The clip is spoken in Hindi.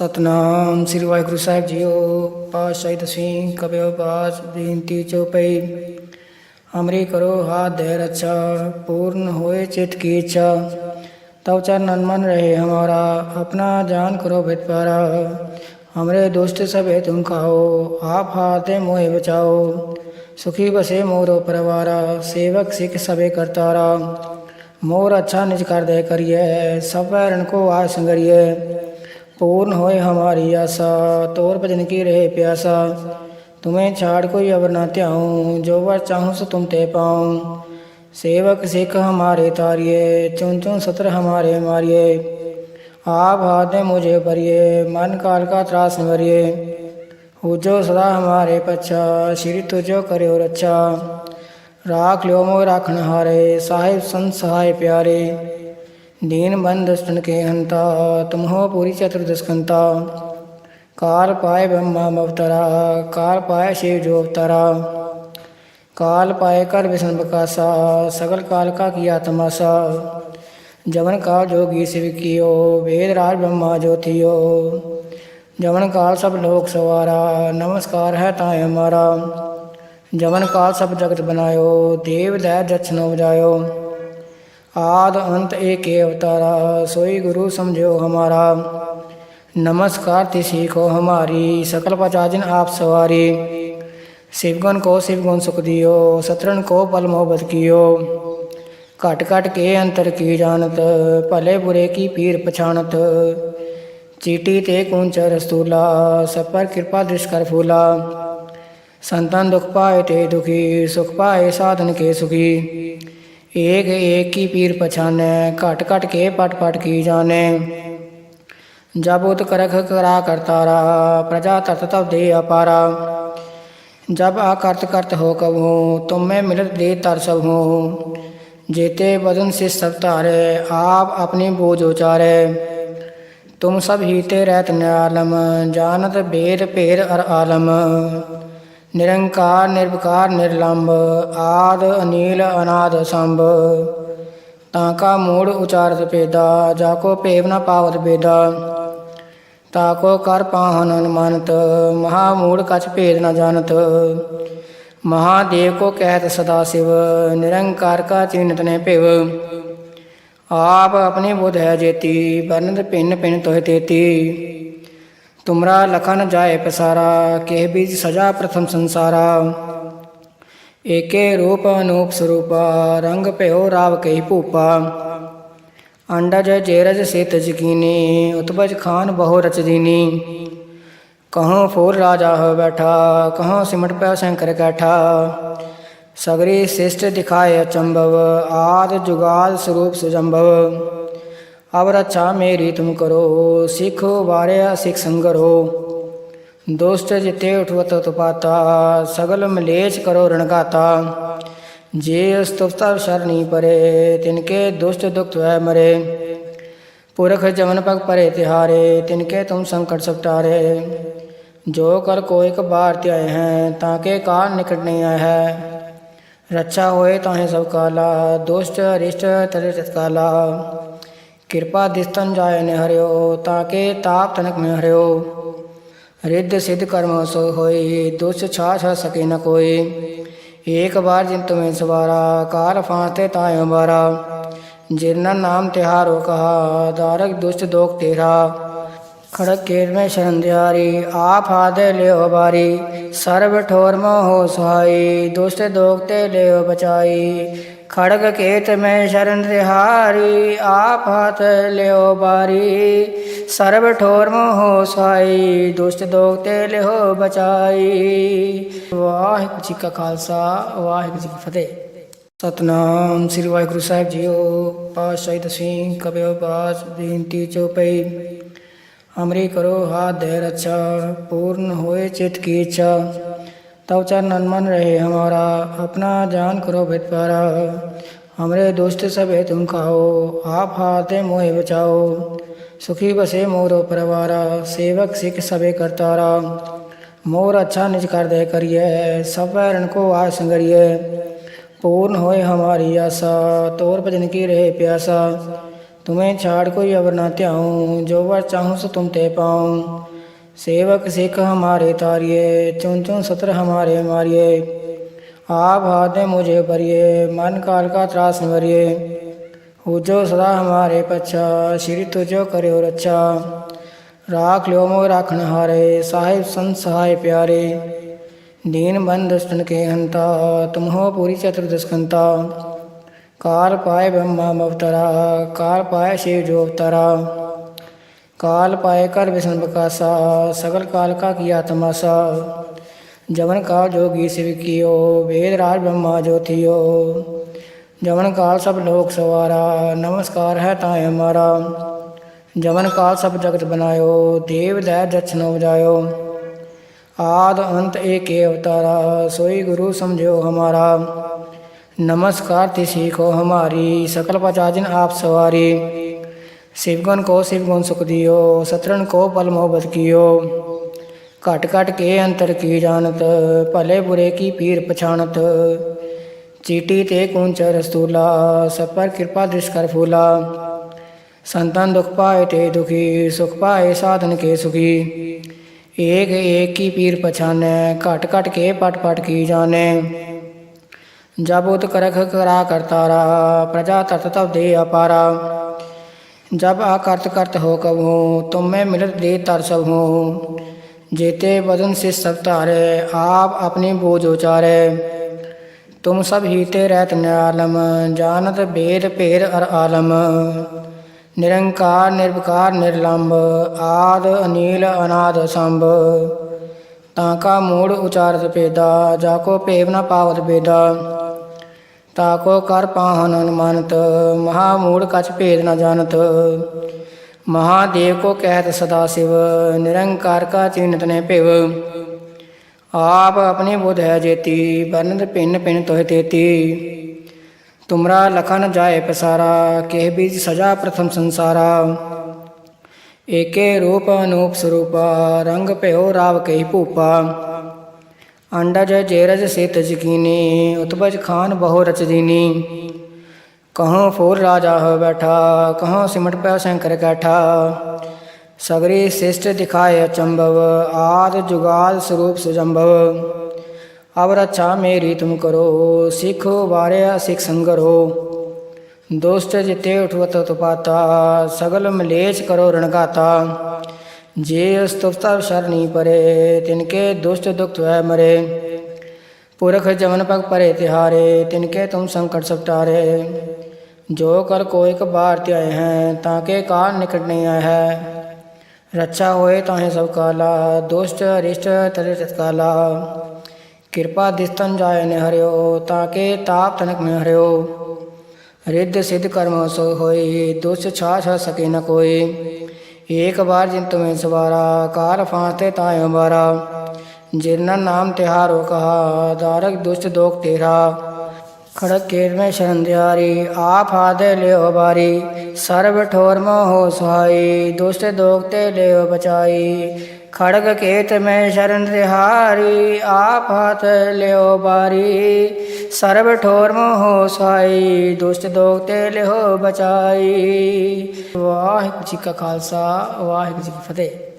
ਸਤਨਾਮ ਸ੍ਰੀ ਵਾਹਿਗੁਰੂ ਸਾਹਿਬ ਜੀਓ ਪਾਤਸ਼ਾਹੀ ਦਸਵੀਂ ਕਬਿਓ ਪਾਸ ਬੇਨਤੀ ਚੋਪਈ ਹਮਰੀ ਕਰੋ ਹਾਥ ਦੇ ਰੱਛਾ पूर्ण होए चित की इच्छा तब चरण मन रहे हमारा अपना जान करो भित पारा हमरे दोस्त सब है तुम खाओ आप हाथे मोहे बचाओ सुखी बसे मोरो परवारा सेवक सिख सबे करतारा मोर अच्छा निज कर दे करिए सब पैरन को आय संगरिए पूर्ण होए हमारी आशा। तोर भजन की रहे प्यासा। तुम्हें छाड़ कोई अवर ना त्याऊं, जो वर चाहूँ सो तुम ते पाऊँ। सेवक सिख हमारे तारिये चुन चुन सत्र हमारे मारिये आप हाथ में मुझे भरिए, मन काल का त्रास निवरिए उजो सदा हमारे पच्छा, श्री तुझो करे और अच्छा। राख लो मोह राखन हारे, साहिब संत सहाय प्यारे। दीन बंद दुष्टन के हंता, तुम हो पूरी चतुर्दशकंता काल पाए ब्रह्मा अवतरा काल पाए शिव जो अवतरा। काल पाए कर विष्णु प्रकाशा सगल काल का किया तमाशा। जवन काल जोगी शिव कियो, वेद राज ब्रह्मा ज्योतियो जवन काल सब लोक सवारा, नमस्कार है ताय हमारा। जवन काल सब जगत बनायो, देव दै दक्षिणो बजायो आद अंत एक अवतारा, सोई गुरु समझो हमारा। नमस्कार तिसी को हमारी, सकल पचाजिन आप सवारी। शिवगुण को शिवगुण सुख दियो सतरन को पल मोहब्बत कियो। घट घट के अंतर की जानत, भले बुरे की पीर पछाणत। चीटी ते कुंच रस्तूला सब पर कृपा दृष्ट कर फूला। संतन दुख पाए ते दुखी, सुख पाए साधन के सुखी। एक एक की पीर पछाने, घट घट के पट पट की जाने। जब उत करख करा करता रहा, प्रजा तत तब दे अपारा। जब आकर्त करत हो कब हो तुम में मिलत दे तर सब हो जेते बदन से सब तारे, आप अपनी बोझ उचारे। तुम सब हीते रहत न्यालम जानत भेद भेद अर आलम। निरंकार निर्विकार निर्लंब आद अनिल अनाद संभ ताका मूड उचारत पेदा जाको पेव न पावत बेदा ताको कर पाहन अनुमानत महामूढ़ कछ भेद न जानत महादेव को कहत सदा शिव निरंकार का चिन्हत ने पिव आप अपनी बुध है जेती बरनत पिन पिन तोह तेती तुमरा लखन जाय पसारा केह बीज सजा प्रथम संसारा एके रूप अनूप स्वरूपा रंग पयो राव कही भूपा अंडज जेरज से तजकीनी उत्पज खान बहु रच दीनी कहाँ फूल राजा हो बैठा कहाँ सिमट पे शंकर कैठा सगरी शिष्ट दिखाए अचंभव आद जुगाल स्वरूप सुजंभव अब रक्षा मेरी तुम करो, सिख बारे सिख संगरो। दोस्त जिते उठवत तुपाता, सगल मलेच करो रणगाता जे स्तुता शरणी परे, तिनके दुष्ट दुख है मरे। पुरख जमन पग परे तिहारे, तिनके तुम संकट सपटारे। जो कर कोई बार त्याए हैं, ताके काल निकट नहीं आए है। रक्षा होए ताहे सब काला, दुष्ट अरिष्ट तरे तत्काला। कृपा दिस्तन जाय ने हरियो ताके ताप तनक में हरियो रिद्ध सिद्ध कर्म सो होई दुष्ट छा सके न कोई एक बार जिन तुम्हें सवारा कार फांते ताय बारा जिरना नाम तिहारो कहा दारक दुष्ट दोख तेरा खड़क केर में शरण दियारी आप हाथ ले बारी सर्व ठोर मोह सुहाई दुष्ट दोखते ले बचाई ਖੜਗ ਕੇਤ ਮੈਂ ਸ਼ਰਨ ਤਿਹਾਰੀ ਆਪ ਹੱਥ ਲਿਓ ਬਾਰੀ। ਸਰਬ ਠੋਰ ਮੋਹ ਸਾਈ, ਦੁਸ਼ਟ ਦੋਖ ਤੇ ਲਿਓ ਬਚਾਈ। ਵਾਹਿਗੁਰੂ ਜੀ ਕਾ ਖਾਲਸਾ, ਵਾਹਿਗੁਰੂ ਜੀ ਕੀ ਫਤਿਹ। ਸਤਨਾਮ ਸ੍ਰੀ ਵਾਹਿਗੁਰੂ ਸਾਹਿਬ ਜੀਓ, ਪਾਤਸ਼ਾਹੀ ਦਸੀਂ ਕਬਿਓ ਬਾਸ, ਬੇਨਤੀ ਚੋਪਈ ਹਮਰੀ ਕਰੋ ਹਾਥ ਦੇ ਰਛਾ, ਪੂਰਨ ਹੋਏ ਚਿਤ ਕੀ ਇੱਛਾ। तब चरण मन रहे हमारा, अपना जान करो भित पारा हमरे दोस्त सब तुम खाओ, आप हाथे मोहे बचाओ। सुखी बसे मोरो परवारा, सेवक सिख सबे करतारा। मोर अच्छा निज कर दे करिए, सब पैरन को आय संगरिए। पूर्ण होए हमारी आशा, तोर भजन की रहे प्यासा। तुम्हें छाड़ कोई अवर न त्याऊं, जो वर चाहूँ सो तुम ते पाऊँ। सेवक सिख हमारे तारिये चुन चुन सत्र हमारे मारिये आप हाथ में मुझे भरिए, मन काल का त्रास निवरिए हो जो सदा हमारे पच्छा, श्री तुझो करो रक्षा राख लो मोह राखन हारे, साहिब संत सहाय प्यारे। दीन बंद दुष्टन के हंता, तुम हो पूरी चतुर्दशकंता काल पाए ब्रह्मा अवतरा काल पाए शिव जो अवतरा। काल पाए कर विष्णु बकासा सगल काल का किया तमाशा। जवन काल जोगी शिव कियो, वेद राज ब्रह्मा ज्योतियो जवन काल सब लोक सवारा, नमस्कार है ताय हमारा। जवन काल सब जगत बनायो, देव दै दक्षिण बजायो आद अंत एक अवतारा, सोई गुरु समझो हमारा। नमस्कार ति सीखो हमारी, सकल पचाजिन आप सवारी। शिवगुण को शिवगुण सुख दियो, सतरण को पल मोहब्बत कियो। घट घट के अंतर की जानत, भले बुरे की पीर पछाणत। चीटी ते कुंच रस्तूला, सब पर कृपा दृष्ट कर फूला। संतन दुख पाए ते दुखी, सुख पाए साधन के सुखी। एक एक की पीर पछाने, घट घट के पट पट की जाने। जब उत करख करा करतारा प्रजा तत तब दे अपारा। जब आकर्त करत हो कबहू तुम में मिलत दे तर सब हो जेते बदन से सब तारे आप अपनी बोझ उचारे तुम सब हीते रहत न्यालम जानत वेद भेद अर आलम निरंकार निर्विकार निर्लंब आद अनिल अनाद संभ ताका मूड उचारत पेदा जाको पेव न पावत बेदा ताको कर पाहन अनुमानत महामूढ़ कछ भेद न जानत। महादेव को कहत सदा शिव, निरंकार का चिन्हत ने पिव। आप अपनी बुध है जेती बरनत पिन पिन तोह तेती। तुमरा लखन जाए पसारा, केह बीज सजा प्रथम संसारा। एके रूप अनूप स्वरूपा, रंग भयो राव कही भूपा अंडज जेरज से तजकीनी उत्पज खान बहु रच दीनी कहों फूल राजा हो बैठा कहों सिमट पे शंकर कैठा सगरी शिष्ट दिखाए अचंभव आद जुगाल स्वरूप सुजंभव अब रक्षा मेरी तुम करो सिखो बारे सिख संगरो दोस्त जिते उठवत तुपाता सगल मलेच करो रणगाता जे स्तुप्ता शरणी परे, तिनके दुष्ट दुख वह मरे। पुरख जमन पग परे तिहारे, तिनके तुम संकट सपटारे। जो कर को एक बार त्याय हैं, ताके काल निकट नहीं आए है। रक्षा होए ताहे सब काला, दुष्ट अरिष्ट तरे तत्काला कृपा दिस्तन जाय न हरियो ताके ताप तनक में हरियो। रिद्ध सिद्ध कर्म सो होई, दुष्ट छा छ सके न कोई। एक बार जिन तुम्हें सवारा कार फांते ताय बारा जिन नाम तिहारो कहा दारक दुष्ट दोख तेरा खड़क केर में शरण दियारी आप हाथ लियो बारी सर्व ठोर मोह सुहाई दुष्ट दोखते लियो बचाई खड़ग केत में शरण तिहारी आप हाथ लियो बारी सर्व ठोर मोह सुहाई दुष्ट दोखते लियो बचाई वाहिगुरू जी का खालसा वाहिगुरू जी की फतेह